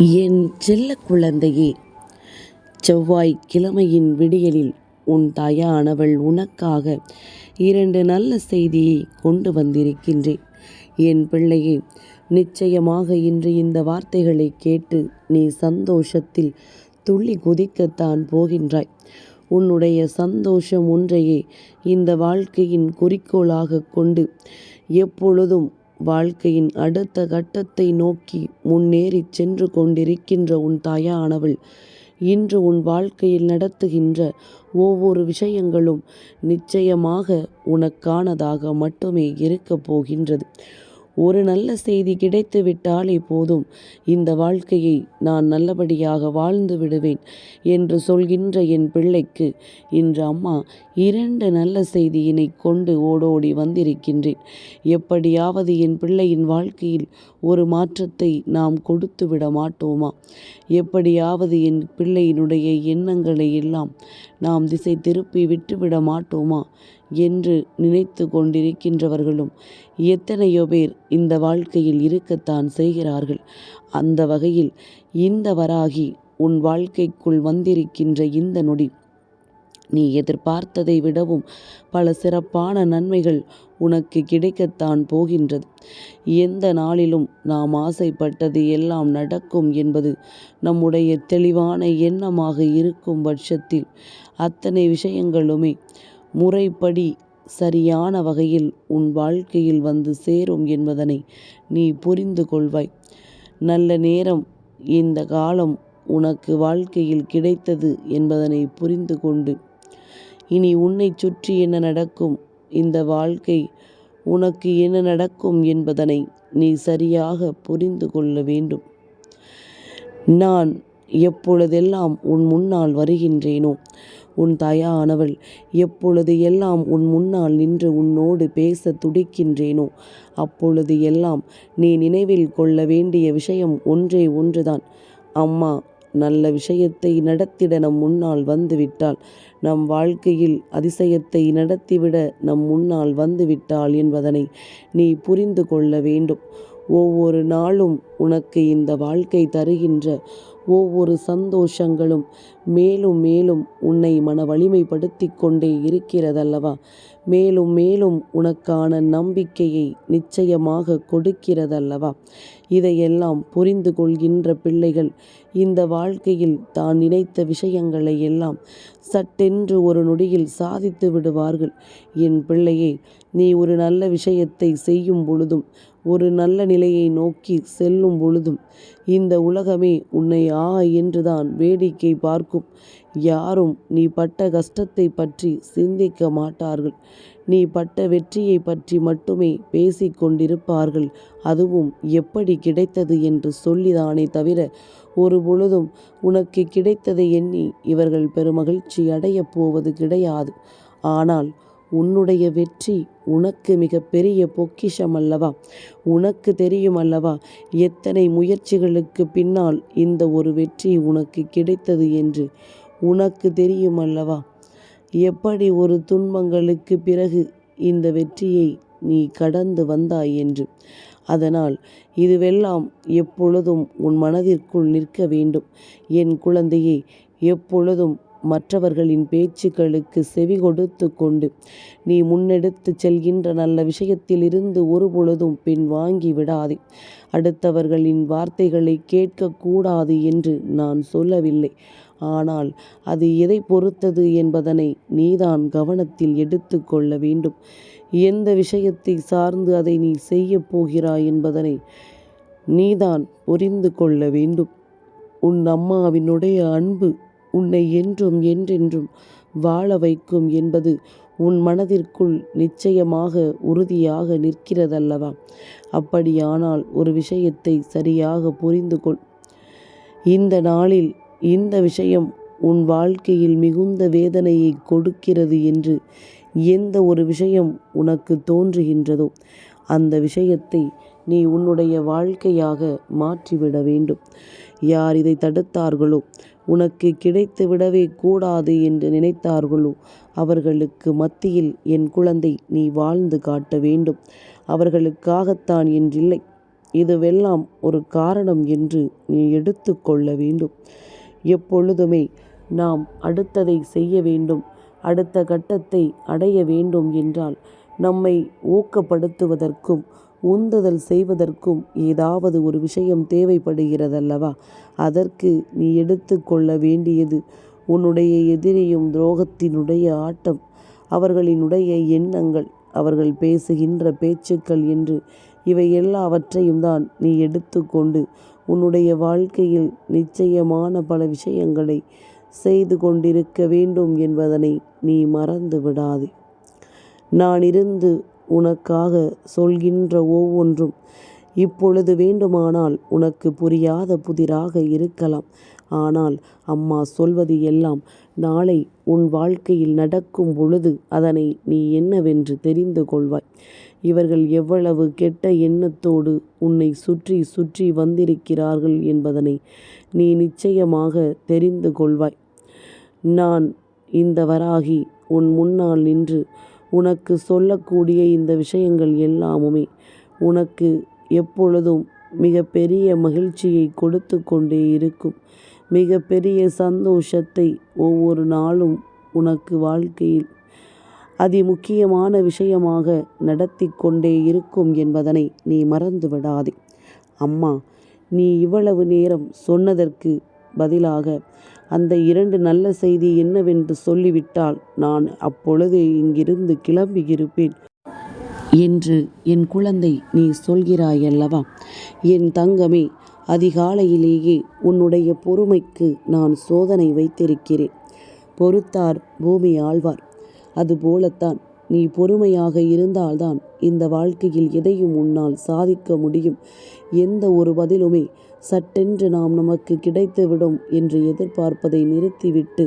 என் செல்ல குழந்தையே செவ்வாய் கிழமையின் விடியலில் உன் தாயானவள் உனக்காக இரண்டு நல்ல செய்தியை கொண்டு வந்திருக்கின்றேன். என் பிள்ளையே நிச்சயமாக இன்று இந்த வார்த்தைகளை கேட்டு நீ சந்தோஷத்தில் துள்ளி குதிக்கத்தான் போகின்றாய். உன்னுடைய சந்தோஷம் ஒன்றையே இந்த வாழ்க்கையின் குறிக்கோளாக கொண்டு எப்பொழுதும் வாழ்க்கையின் அடுத்த கட்டத்தை நோக்கி முன்னேறி சென்று கொண்டிருக்கின்ற உன் தாயானவள் இன்று உன் வாழ்க்கையில் நடத்துகின்ற ஒவ்வொரு விஷயங்களும் நிச்சயமாக உனக்கானதாக மட்டுமே இருக்கப் போகின்றது. ஒரு நல்ல செய்தி கிடைத்து விட்டாலே போதும். இந்த வாழ்க்கையை நான் நல்லபடியாக வாழ்ந்து விடுவேன் என்று சொல்கின்ற என் பிள்ளைக்கு இன்று அம்மா இரண்டு நல்ல செய்தியினை கொண்டு ஓடோடி வந்திருக்கின்றேன். எப்படியாவது என் பிள்ளையின் வாழ்க்கையில் ஒரு மாற்றத்தை நாம் கொடுத்து விட மாட்டோமா? எப்படியாவது என் பிள்ளையினுடைய எண்ணங்களை எல்லாம் நாம் திசை திருப்பி விட்டுவிட மாட்டோமா? என்று நினைத்து கொண்டிருக்கின்றவர்களும் எத்தனையோ பேர் இந்த வாழ்க்கையில் இருக்கத்தான் செய்கிறார்கள். அந்த வகையில் இந்த வராகி உன் வாழ்க்கைக்குள் வந்திருக்கின்ற இந்த நொடி நீ எதிர்பார்த்ததை விடவும் பல சிறப்பான நன்மைகள் உனக்கு கிடைக்கத்தான் போகின்றது. எந்த நாளிலும் நாம் ஆசைப்பட்டது எல்லாம் நடக்கும் என்பது நம்முடைய தெளிவான எண்ணமாக இருக்கும் பட்சத்தில் அத்தனை விஷயங்களுமே முறைப்படி சரியான வகையில் உன் வாழ்க்கையில் வந்து சேரும் என்பதனை நீ புரிந்து கொள்வாய். நல்ல நேரம் இந்த காலம் உனக்கு வாழ்க்கையில் கிடைத்தது என்பதனை புரிந்து கொண்டு இனி உன்னை சுற்றி என்ன நடக்கும் இந்த வாழ்க்கை உனக்கு என்ன நடக்கும் என்பதனை நீ சரியாக புரிந்து கொள்ள வேண்டும். நான் எப்பொழுதெல்லாம் உன் முன்னால் வருகின்றேனோ உன் தாயானவள் எப்பொழுது எல்லாம் உன் முன்னால் நின்று உன்னோடு பேச துடிக்கின்றேனோ அப்பொழுது எல்லாம் நீ நினைவில் கொள்ள வேண்டிய விஷயம் ஒன்றே ஒன்றுதான். அம்மா நல்ல விஷயத்தை நடத்திட நம் முன்னால் வந்துவிட்டால் நம் வாழ்க்கையில் அதிசயத்தை நடத்திவிட நம் முன்னால் வந்துவிட்டாள் என்பதனை நீ புரிந்து கொள்ள வேண்டும். ஒவ்வொரு நாளும் உனக்கு இந்த வாழ்க்கை தருகின்ற ஒவ்வொரு சந்தோஷங்களும் மேலும் மேலும் உன்னை மன வலிமைப்படுத்தி கொண்டே இருக்கிறதல்லவா? மேலும் மேலும் உனக்கான நம்பிக்கையை நிச்சயமாக கொடுக்கிறதல்லவா? இதையெல்லாம் புரிந்து கொள்கின்ற பிள்ளைகள் இந்த வாழ்க்கையில் தான் நினைத்த விஷயங்களை எல்லாம் சட்டென்று ஒரு நொடியில் சாதித்து விடுவார்கள். என் பிள்ளையே நீ ஒரு நல்ல விஷயத்தை செய்யும் பொழுதும் ஒரு நல்ல நிலையை நோக்கி செல்லும் பொழுதும் இந்த உலகமே உன்னை ஆ என்றுதான் வேடிக்கை பார்க்கும். யாரும் நீ பட்ட கஷ்டத்தை பற்றி சிந்திக்க மாட்டார்கள். நீ பட்ட வெற்றியை பற்றி மட்டுமே பேசிக் கொண்டிருப்பார்கள் அதுவும் எப்படி கிடைத்தது என்று சொல்லிதானே தவிர ஒரு பொழுதும் உனக்கு கிடைத்ததை எண்ணி இவர்கள் பெருமகிழ்ச்சி அடையப் போவது கிடையாது. ஆனால் உன்னுடைய வெற்றி உனக்கு மிக பெரிய பொக்கிஷம் அல்லவா உனக்கு தெரியும் அல்லவா எத்தனை முயற்சிகளுக்கு பின்னால் இந்த ஒரு வெற்றி உனக்கு கிடைத்தது என்று உனக்கு தெரியும் அல்லவா எப்படி ஒரு துன்பங்களுக்கு பிறகு இந்த வெற்றியை நீ கடந்து வந்தாய் என்று? அதனால் இதுவெல்லாம் எப்பொழுதும் உன் மனதிற்குள் நிற்க வேண்டும். என் குழந்தையே எப்பொழுதும் மற்றவர்களின் பேச்சுக்களுக்கு செவி கொடுத்து கொண்டு நீ முன்னெடுத்து செல்கின்ற நல்ல விஷயத்திலிருந்து ஒரு பொழுதும் பின் வாங்கி விடாதே. அடுத்தவர்களின் வார்த்தைகளை கேட்கக்கூடாது என்று நான் சொல்லவில்லை. ஆனால் அது எதை பொறுத்தது என்பதனை நீதான் கவனத்தில் எடுத்து கொள்ள வேண்டும். எந்த விஷயத்தை சார்ந்து அதை நீ செய்யப் போகிறாய் என்பதனை நீதான் புரிந்து கொள்ள வேண்டும். உன் அம்மாவினுடைய அன்பு உன்னை என்றும் என்றென்றும் வாழ வைக்கும் என்பது உன் மனதிற்குள் நிச்சயமாக உறுதியாக நிற்கிறதல்லவா? அப்படியானால் ஒரு விஷயத்தை சரியாக புரிந்து கொள். இந்த நாளில் இந்த விஷயம் உன் வாழ்க்கையில் மிகுந்த வேதனையை கொடுக்கிறது என்று எந்த ஒரு விஷயம் உனக்கு தோன்றுகின்றதோ அந்த விஷயத்தை நீ உன்னுடைய வாழ்க்கையாக மாற்றிவிட வேண்டும். யார் இதை தடுத்தார்களோ உனக்கு கிடைத்து விடவே கூடாது என்று நினைத்தார்களோ அவர்களுக்கு மத்தியில் என் குழந்தை நீ வாழ்ந்து காட்ட வேண்டும். அவர்களுக்காகத்தான் என்றில்லை. இதுவெல்லாம் ஒரு காரணம் என்று நீ எடுத்து கொள்ள வேண்டும். எப்பொழுதுமே நாம் அடுத்ததை செய்ய வேண்டும் அடுத்த கட்டத்தை அடைய வேண்டும் என்றால் நம்மை ஊக்கப்படுத்துவதற்கும் உந்துதல் செய்வதற்கும் ஏதாவது ஒரு விஷயம் தேவைப்படுகிறதல்லவா? அதற்கு நீ எடுத்துக்கொள்ள வேண்டியது உன்னுடைய எதிரியும் துரோகத்தினுடைய ஆட்டம் அவர்களினுடைய எண்ணங்கள் அவர்கள் பேசுகின்ற பேச்சுக்கள் என்று இவை எல்லாவற்றையும் தான் நீ எடுத்துக்கொண்டு உன்னுடைய வாழ்க்கையில் நிச்சயமான பல விஷயங்களை செய்து கொண்டிருக்க வேண்டும் என்பதனை நீ மறந்து விடாதே. நான் இருந்து உனக்காக சொல்கின்ற ஒவ்வொன்றும் இப்பொழுது வேண்டுமானால் உனக்கு புரியாத புதிராக இருக்கலாம். ஆனால் அம்மா சொல்வது எல்லாம் நாளை உன் வாழ்க்கையில் நடக்கும் பொழுது அதனை நீ என்னவென்று தெரிந்து கொள்வாய். இவர்கள் எவ்வளவு கெட்ட எண்ணத்தோடு உன்னை சுற்றி சுற்றி வந்திருக்கிறார்கள் என்பதனை நீ நிச்சயமாக தெரிந்து கொள்வாய். நான் இந்த வராகி உன் முன்னால் நின்று உனக்கு சொல்லக்கூடிய இந்த விஷயங்கள் எல்லாமுமே உனக்கு எப்பொழுதும் மிக பெரிய மகிழ்ச்சியை கொடுத்து கொண்டே இருக்கும். மிக பெரிய சந்தோஷத்தை ஒவ்வொரு நாளும் உனக்கு வாழ்க்கையில் அதிமுக்கியமான விஷயமாக நடத்தி கொண்டே இருக்கும் என்பதனை நீ மறந்து விடாதே அம்மா நீ இவ்வளவு நேரம் சொன்னதற்கு பதிலாக அந்த இரண்டு நல்ல செய்தி என்னவென்று சொல்லிவிட்டால் நான் அப்பொழுதே இங்கிருந்து கிளம்பியிருப்பேன். என்று என் குழந்தை நீ சொல்கிறாயல்லவா? என் தங்கமே அதிகாலையிலேயே உன்னுடைய பொறுமைக்கு நான் சோதனை வைத்திருக்கிறேன். பொறுத்தார் பூமி ஆழ்வார். அதுபோலத்தான். நீ பொறுமையாக இருந்தால்தான் இந்த வாழ்க்கையில் எதையும் உன்னால் சாதிக்க முடியும். எந்த ஒரு பதிலுமே சட்டென்று நாம் நமக்கு கிடைத்துவிடும் என்று எதிர்பார்ப்பதை நிறுத்திவிட்டு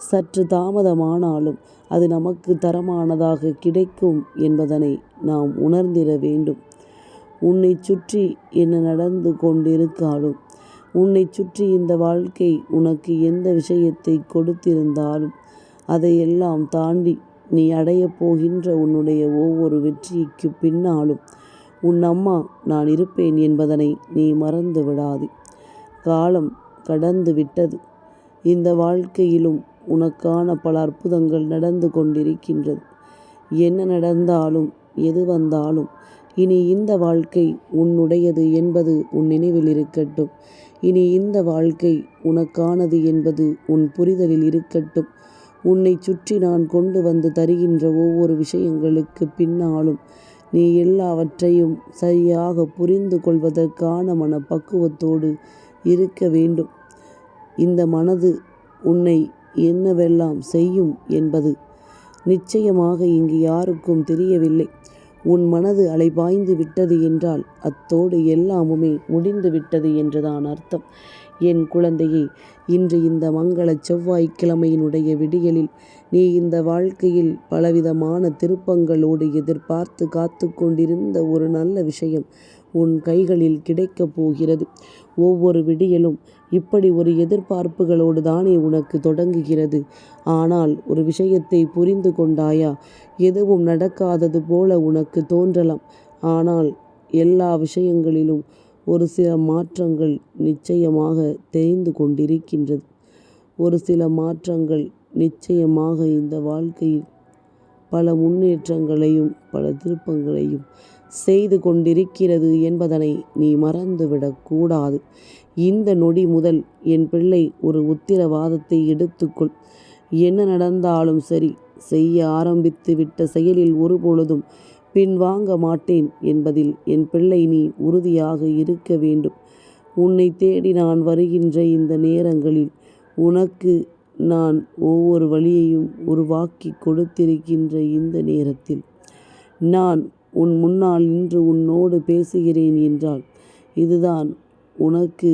சற்று தாமதமானாலும் அது நமக்கு தரமானதாக கிடைக்கும் என்பதனை நாம் உணர்ந்திட வேண்டும். உன்னை சுற்றி என்ன நடந்து கொண்டிருக்காலும் உன்னை சுற்றி இந்த வாழ்க்கை உனக்கு எந்த விஷயத்தை கொடுத்திருந்தாலும் அதையெல்லாம் தாண்டி நீ அடையப் போகின்ற உன்னுடைய ஒவ்வொரு வெற்றிக்கு பின்னாலும் உன் அம்மா நான் இருப்பேன் என்பதனை நீ மறந்து விடாதே. காலம் கடந்து விட்டது. இந்த வாழ்க்கையிலும் உனக்கான பல அற்புதங்கள் நடந்து கொண்டிருக்கின்றது. என்ன நடந்தாலும் எது வந்தாலும் இனி இந்த வாழ்க்கை உன்னுடையது என்பது உன் நினைவில் இருக்கட்டும். இனி இந்த வாழ்க்கை உனக்கானது என்பது உன் புரிதலில் இருக்கட்டும். உன்னை சுற்றி நான் கொண்டு வந்து தருகின்ற ஒவ்வொரு விஷயங்களுக்கு பின்னாலும் நீ எல்லாவற்றையும் சரியாக புரிந்து கொள்வதற்கான மனப்பக்குவத்தோடு இருக்க வேண்டும். இந்த மனது உன்னை என்னவெல்லாம் செய்யும் என்பது நிச்சயமாக இங்கு யாருக்கும் தெரியவில்லை. உன் மனது அலைபாய்ந்து விட்டது என்றால் அத்தோடு எல்லாமுமே முடிந்து விட்டது என்றுதான் அர்த்தம். என் குழந்தையே இன்று இந்த மங்கள செவ்வாய்க்கிழமையினுடைய விடியலில் நீ இந்த வாழ்க்கையில் பலவிதமான திருப்பங்களோடு எதிர்பார்த்து காத்து கொண்டிருந்த ஒரு நல்ல விஷயம் உன் கைகளில் கிடைக்கப் போகிறது. ஒவ்வொரு விடியலும் இப்படி ஒரு எதிர்பார்ப்புகளோடு தானே உனக்கு தொடங்குகிறது. ஆனால் ஒரு விஷயத்தை புரிந்து கொண்டாயா? எதுவும் நடக்காதது போல உனக்கு தோன்றலாம். ஆனால் எல்லா விஷயங்களிலும் ஒரு சில மாற்றங்கள் நிச்சயமாக தெரிந்து கொண்டிருக்கின்றது. ஒரு சில மாற்றங்கள் நிச்சயமாக இந்த வாழ்க்கையில் பல முன்னேற்றங்களையும் பல திருப்பங்களையும் செய்து கொண்டிருக்கிறது என்பதனை நீ மறந்துவிடக்கூடாது இந்த நொடி முதல் என் பிள்ளை ஒரு உத்திரவாதத்தை எடுத்துக்கொள். என்ன நடந்தாலும் சரி செய்ய ஆரம்பித்து விட்ட செயலில் ஒருபொழுதும் பின்வாங்க மாட்டேன் என்பதில் என் பிள்ளை நீ உறுதியாக இருக்க வேண்டும். உன்னை தேடி நான் வருகின்ற இந்த நேரங்களில் உனக்கு நான் ஒவ்வொரு வழியையும் உருவாக்கி கொடுத்திருக்கின்ற இந்த நேரத்தில் நான் உன் முன்னால் நின்று உன்னோடு பேசுகிறேன் என்றால் இதுதான் உனக்கு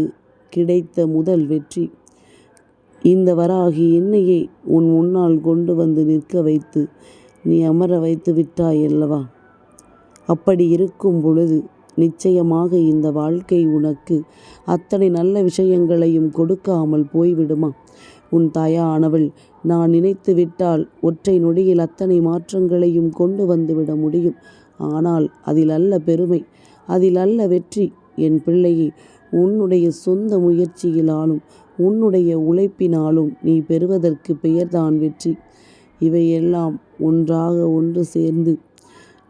கிடைத்த முதல் வெற்றி. இந்த வராகி என்னையே உன் முன்னால் கொண்டு வந்து நிற்க வைத்து நீ அமர வைத்து விட்டாயல்லவா அப்படி இருக்கும் பொழுது நிச்சயமாக இந்த வாழ்க்கை உனக்கு அத்தனை நல்ல விஷயங்களையும் கொடுக்காமல் போய்விடுமா? உன் தாயானவள் நான் நினைத்து விட்டால் ஒற்றை நொடியில் அத்தனை மாற்றங்களையும் கொண்டு வந்துவிட முடியும். ஆனால் அதில் அல்ல பெருமை அதில் அல்ல வெற்றி. என் பிள்ளையை உன்னுடைய சொந்த முயற்சியினாலும் உன்னுடைய உழைப்பினாலும் நீ பெறுவதற்கு பெயர்தான் வெற்றி. இவையெல்லாம் ஒன்றாக ஒன்று சேர்ந்து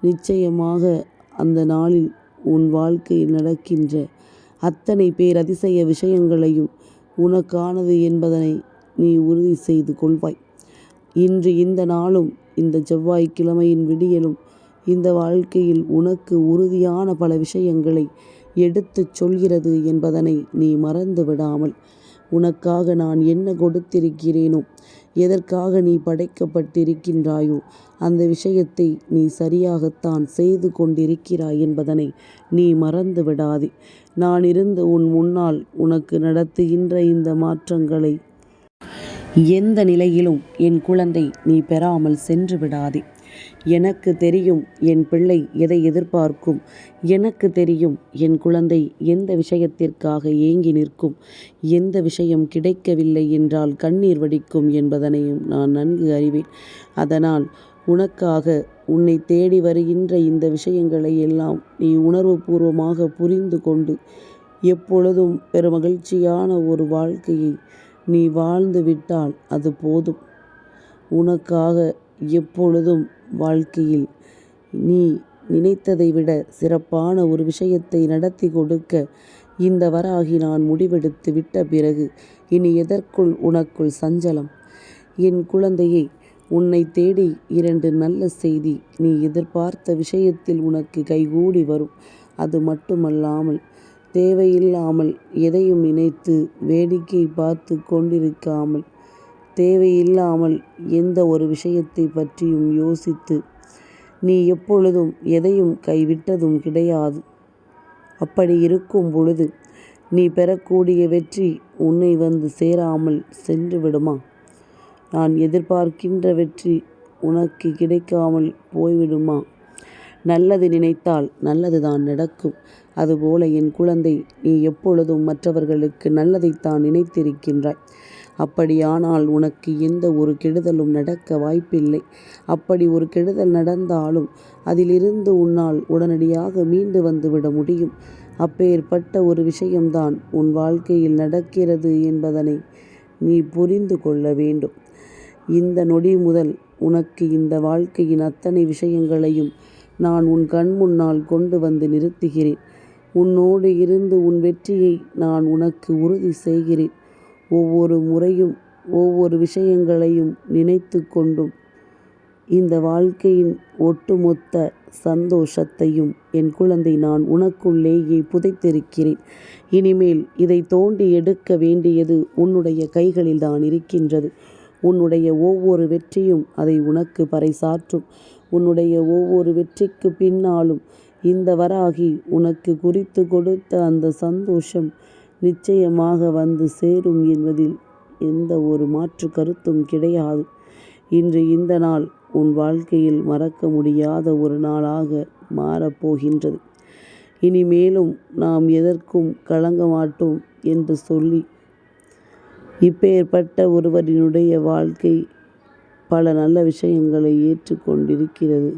நிச்சயமாக அந்த நாளில் உன் வாழ்க்கையில் நடக்கின்ற அத்தனை பேரதிசய விஷயங்களையும் உனக்கானது என்பதனை நீ உறுதி செய்து கொள்வாய். இன்று இந்த நாளும் இந்த செவ்வாய்க்கிழமையின் விடியலும் இந்த வாழ்க்கையில் உனக்கு உறுதியான பல விஷயங்களை எடுத்துச் சொல்கிறது என்பதனை நீ மறந்து விடாமல் உனக்காக நான் என்ன கொடுத்திருக்கிறேனோ எதற்காக நீ படைக்கப்பட்டிருக்கின்றாயோ அந்த விஷயத்தை நீ சரியாகத்தான் செய்து கொண்டிருக்கிறாய் என்பதனை நீ மறந்து விடாதே. நான் இருந்து உன் முன்னால் உனக்கு நடத்துகின்ற இந்த மாற்றங்களை எந்த நிலையிலும் என் குழந்தை நீ பெறாமல் சென்று விடாதே. எனக்கு தெரியும் என் பிள்ளை எதை எதிர்பார்க்கும். எனக்கு தெரியும் என் குழந்தை எந்த விஷயத்திற்காக ஏங்கி நிற்கும். எந்த விஷயம் கிடைக்கவில்லை என்றால் கண்ணீர் வடிக்கும் என்பதனையும் நான் நன்கு அறிவேன். அதனால் உனக்காக உன்னை தேடி வருகின்ற இந்த விஷயங்களை எல்லாம் நீ உணர்வுபூர்வமாக புரிந்து கொண்டு எப்பொழுதும் பெருமகிழ்ச்சியான ஒரு வாழ்க்கையை நீ வாழ்ந்து விட்டால் அது போதும். உனக்காக எப்பொழுதும் வாழ்க்கையில். நீ நினைத்ததை விட சிறப்பான ஒரு விஷயத்தை நடத்தி கொடுக்க இந்த வராகி நான் முடிவெடுத்து விட்ட பிறகு இனி எதற்குள் உனக்குள் சஞ்சலம்? என் குழந்தையை உன்னை தேடி இரண்டு நல்ல செய்தி. நீ எதிர்பார்த்த விஷயத்தில் உனக்கு கைகூடி வரும். அது மட்டுமல்லாமல் தேவையில்லாமல் எதையும் நினைத்து வேடிக்கை பார்த்து கொண்டிருக்காமல் தேவையில்லாமல் எந்த ஒரு விஷயத்தை பற்றியும் யோசித்து நீ எப்பொழுதும் எதையும் கைவிட்டதும் கிடையாது. அப்படி இருக்கும் பொழுது நீ பெறக்கூடிய வெற்றி உன்னை வந்து சேராமல் சென்று விடுமா? நான் எதிர்பார்க்கின்ற வெற்றி உனக்கு கிடைக்காமல் போய்விடுமா? நல்லது நினைத்தால் நல்லதுதான் நடக்கும். அதுபோல என் குழந்தை நீ எப்பொழுதும் மற்றவர்களுக்கு நல்லதைத்தான் நினைத்திருக்கின்றாய். அப்படியானால் உனக்கு எந்த ஒரு கெடுதலும் நடக்க வாய்ப்பில்லை. அப்படி ஒரு கெடுதல் நடந்தாலும் அதிலிருந்து உன்னால் உடனடியாக மீண்டு வந்துவிட முடியும். அப்பேற்பட்ட ஒரு விஷயம்தான் உன் வாழ்க்கையில் நடக்கிறது என்பதனை நீ புரிந்து கொள்ள வேண்டும். இந்த நொடி முதல் உனக்கு இந்த வாழ்க்கையின் அத்தனை விஷயங்களையும் நான் உன் கண் முன்னால் கொண்டு வந்து நிறுத்துகிறேன். உன்னோடு இருந்து உன் வெற்றியை நான் உனக்கு உறுதி செய்கிறேன். ஒவ்வொரு முறையும் ஒவ்வொரு விஷயங்களையும் நினைத்து கொண்டும் இந்த வாழ்க்கையின் ஒட்டுமொத்த சந்தோஷத்தையும் என் குழந்தை நான் உனக்குள்ளேயே புதைத்திருக்கிறேன். இனிமேல் இதை தோண்டி எடுக்க வேண்டியது உன்னுடைய கைகளில் தான் இருக்கின்றது. உன்னுடைய ஒவ்வொரு வெற்றியும் அதை உனக்கு பறைசாற்றும். உன்னுடைய ஒவ்வொரு வெற்றிக்கு பின்னாலும் இந்த வராகி உனக்கு குறித்து கொடுத்த அந்த சந்தோஷம் நிச்சயமாக வந்து சேரும் என்பதில் எந்த ஒரு மாற்று கருத்தும் கிடையாது. இன்று இந்த நாள் உன் வாழ்க்கையில் மறக்க முடியாத ஒரு நாளாக மாறப்போகின்றது இனிமேலும் நாம் எதற்கும் கலங்க மாட்டோம் என்று சொல்லி இப்பேற்பட்ட ஒருவரினுடைய வாழ்க்கை பல நல்ல விஷயங்களை ஏற்றுக்கொண்டிருக்கிறது.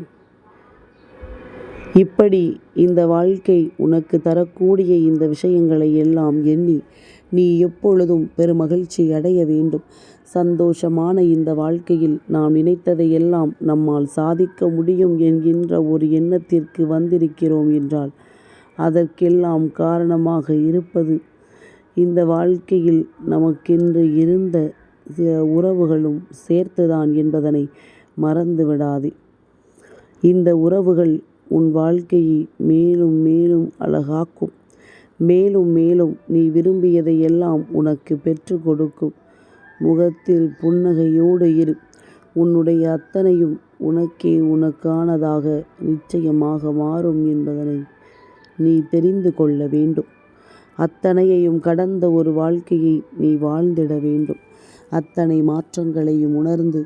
இப்படி இந்த வாழ்க்கை உனக்கு தரக்கூடிய இந்த விஷயங்களை எல்லாம் எண்ணி நீ எப்பொழுதும் பெருமகிழ்ச்சி அடைய வேண்டும். சந்தோஷமான இந்த வாழ்க்கையில் நாம் நினைத்ததை எல்லாம் நம்மால் சாதிக்க முடியும் என்கின்ற ஒரு எண்ணத்திற்கு வந்திருக்கிறோம் என்றால் அதற்கெல்லாம் காரணமாக இருப்பது இந்த வாழ்க்கையில் நமக்கென்று இருந்த சில உறவுகளும் சேர்த்துதான் என்பதனை மறந்து விடாதே இந்த உறவுகள் உன் வாழ்க்கையை மேலும் மேலும் அழகாக்கும். மேலும் மேலும் நீ விரும்பியதை எல்லாம் உனக்கு பெற்று கொடுக்கும். முகத்தில் புன்னகையோடு இரு. உன்னுடைய அத்தனையும் உனக்கே உனக்கானதாக நிச்சயமாக மாறும் என்பதனை நீ தெரிந்து கொள்ள வேண்டும். அத்தனையையும் கடந்த ஒரு வாழ்க்கையை நீ வாழ்ந்திட வேண்டும். அத்தனை மாற்றங்களையும் உணர்ந்து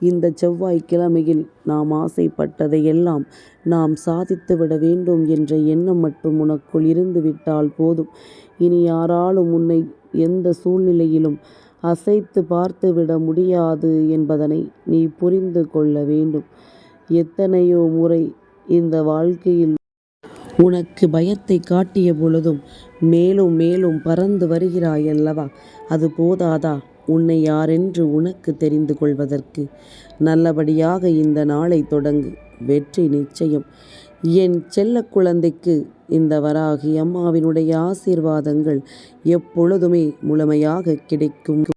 இந்த செவ்வாய்க்கிழமையில் நாம் ஆசைப்பட்டதையெல்லாம் நாம் சாதித்து விட வேண்டும் என்ற எண்ணம் மட்டும் உனக்குள் இருந்து விட்டால் போதும். இனி யாராலும் உன்னை எந்த சூழ்நிலையிலும் அசைத்து பார்த்துவிட முடியாது என்பதனை நீ புரிந்து கொள்ள வேண்டும். எத்தனையோ முறை இந்த வாழ்க்கையில் உனக்கு பயத்தை காட்டிய பொழுதும் மேலும் மேலும் பறந்து வருகிறாய் அல்லவா அது போதாதா? உன்னை யாரென்று உனக்கு தெரிந்து கொள்வதற்கு நல்லபடியாக இந்த நாளை தொடங்கு. வெற்றி நிச்சயம். என் செல்ல குழந்தைக்கு இந்த வராகி அம்மாவினுடைய ஆசீர்வாதங்கள் எப்பொழுதுமே முழுமையாக கிடைக்கும்.